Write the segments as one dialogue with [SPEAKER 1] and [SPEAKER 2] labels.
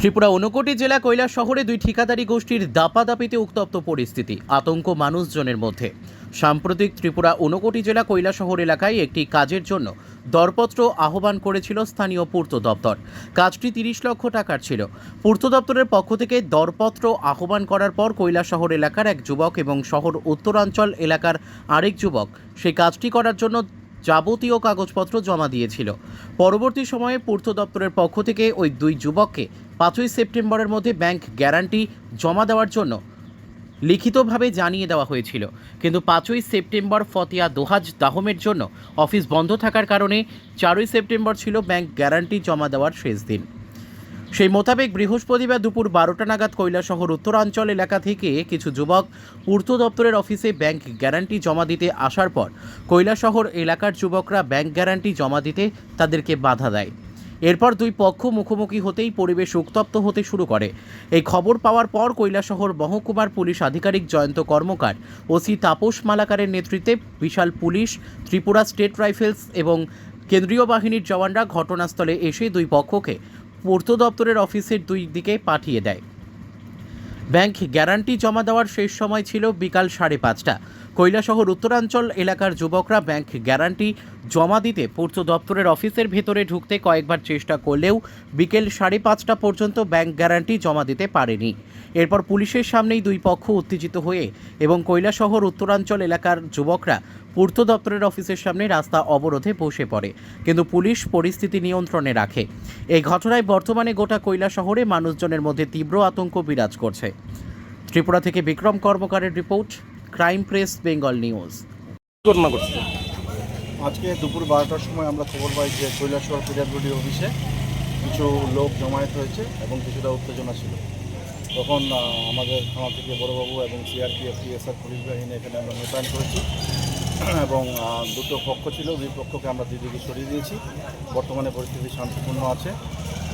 [SPEAKER 1] ত্রিপুরা ঊনকোটি জেলা কৈলাস শহরে দুই ঠিকাদারি গোষ্ঠীর দাপাদাপিতে উত্তপ্ত পরিস্থিতি, আতঙ্ক মানুষজনের মধ্যে। সাম্প্রতিক ত্রিপুরা ঊনকোটি জেলা কৈলাসহর এলাকায় একটি কাজের জন্য দরপত্র আহ্বান করেছিল স্থানীয় পূর্ত দপ্তর। কাজটি তিরিশ লক্ষ টাকার ছিল। পূর্ত দপ্তরের পক্ষ থেকে দরপত্র আহ্বান করার পর কৈলাসহর এলাকার এক যুবক এবং শহর উত্তরাঞ্চল এলাকার আরেক যুবক সেই কাজটি করার জন্য যাবতীয় কাগজপত্র জমা দিয়েছিল। পরবর্তী সময়ে পূর্ত দপ্তরের পক্ষ থেকে ওই দুই যুবককে পাঁচই সেপ্টেম্বরের মধ্যে ব্যাংক গ্যারান্টি জমা দেওয়ার জন্য লিখিতভাবে জানিয়ে দেওয়া হয়েছিল। কিন্তু পাঁচই সেপ্টেম্বর ফতিয়া দোহাজ দাহমের জন্য অফিস বন্ধ থাকার কারণে চারই সেপ্টেম্বর ছিল ব্যাংক গ্যারান্টি জমা দেওয়ার শেষ দিন। সেই মোতাবেক বৃহস্পতিবার দুপুর বারোটা নাগাদ কৈলাসহর উত্তরাঞ্চল এলাকা থেকে কিছু যুবক পূর্ত দপ্তরের অফিসে ব্যাংক গ্যারান্টি জমা দিতে আসার পর কৈলাসহর এলাকার যুবকরা ব্যাংক গ্যারান্টি জমা দিতে তাদেরকে বাধা দেয়। এরপর দুই পক্ষ মুখোমুখি হতেই পরিবেশ উত্তপ্ত হতে শুরু করে। এই খবর পাওয়ার পর কৈলাসহর মহকুমার পুলিশ আধিকারিক জয়ন্ত কর্মকার, ওসি তাপস মালাকারের নেতৃত্বে বিশাল পুলিশ, ত্রিপুরা স্টেট রাইফেলস এবং কেন্দ্রীয় বাহিনীর জওয়ানরা ঘটনাস্থলে এসে দুই পক্ষকে পূর্ত দপ্তরের অফিসের দুই দিকে পাঠিয়ে দেয়। ব্যাংক গ্যারান্টি জমা দেওয়ার শেষ সময় ছিল বিকাল সাড়ে পাঁচটা। কৈলাসহর উত্তরাঞ্চল এলাকার যুবকরা ব্যাংক গ্যারান্টি জমা দিতে পূর্ত দপ্তরের অফিসের ভেতরে ঢুকতে কয়েকবার চেষ্টা করলেও বিকেল সাড়ে পাঁচটা পর্যন্ত ব্যাংক গ্যারান্টি জমা দিতে পারেনি। এরপর পুলিশের সামনেই দুই পক্ষ উত্তেজিত হয়ে এবং কৈলাসহর উত্তরাঞ্চল এলাকার যুবকরা পূর্ত দপ্তরের অফিসের সামনে রাস্তা অবরোধে বসে পড়ে, কিন্তু পুলিশ পরিস্থিতি নিয়ন্ত্রণে রাখে। এই ঘটনায় বর্তমানে গোটা কৈলা শহরে মানুষজনের মধ্যে তীব্র আতঙ্ক বিরাজ করছে। ত্রিপুরা থেকে Bikram কর্মকারের report crime press Bengal news.
[SPEAKER 2] ঘটনা ঘটছে।
[SPEAKER 3] আজকে দুপুর বারোটার সময় আমরা খবর পাই যে কৈলাসহর পিডাব্লিউডি অফিসে কিছু লোক জমায়েত হয়েছে এবং কিছুটা উত্তেজনা ছিল। তখন আমাদের থানা থেকে বড়বাবু এবং সিআরপিএফ টিএসআর পুলিশ বাহিনী এখানে আমরা মোতায়েন করেছি। এবং দুটো পক্ষ ছিল দুই পক্ষকে আমরা দুই দিকে সরিয়ে দিয়েছি। বর্তমানে পরিস্থিতি শান্তিপূর্ণ আছে।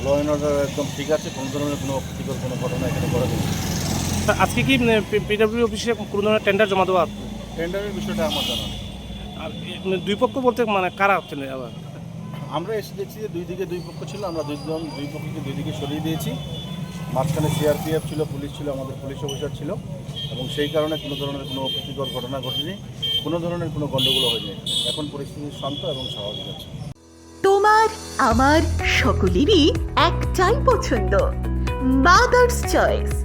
[SPEAKER 3] ল অ্যান্ড অর্ডার একদম ঠিক আছে কোনো ধরনের কোনো অপ্রীতিকর কোনো ঘটনা এখানে করা যাবে
[SPEAKER 2] তা আজকে কি পিডব্লিউ অফিসে কোনো ধরনের টেন্ডার জমা দেওয়া?
[SPEAKER 3] টেন্ডারের বিষয়টা আমার জানা নেই।
[SPEAKER 2] আর এ- মানে দুই পক্ষ বলতে মানে কারা হচ্ছেন আবার?
[SPEAKER 3] আমরা এসে দেখছি যে দুই দিকে দুই পক্ষ ছিল আমরা দুইজন দুই পক্ষকে দুই দিকে সরিয়ে দিয়েছি। মাঝখানে সিআরপিএফ ছিল পুলিশ ছিল আমাদের পুলিশ অফিসার ছিল। এবং সেই কারণে কোনো ধরনের কোনো অপ্রীতিকর ঘটনা ঘটেনি কোনো ধরনের কোনো গণ্ডগোল হয়নি। এখন পরিস্থিতি শান্ত এবং স্বাভাবিক আছে।
[SPEAKER 4] তোমার আমার সকলেরই একটাই পছন্দ মাদার্স চয়েস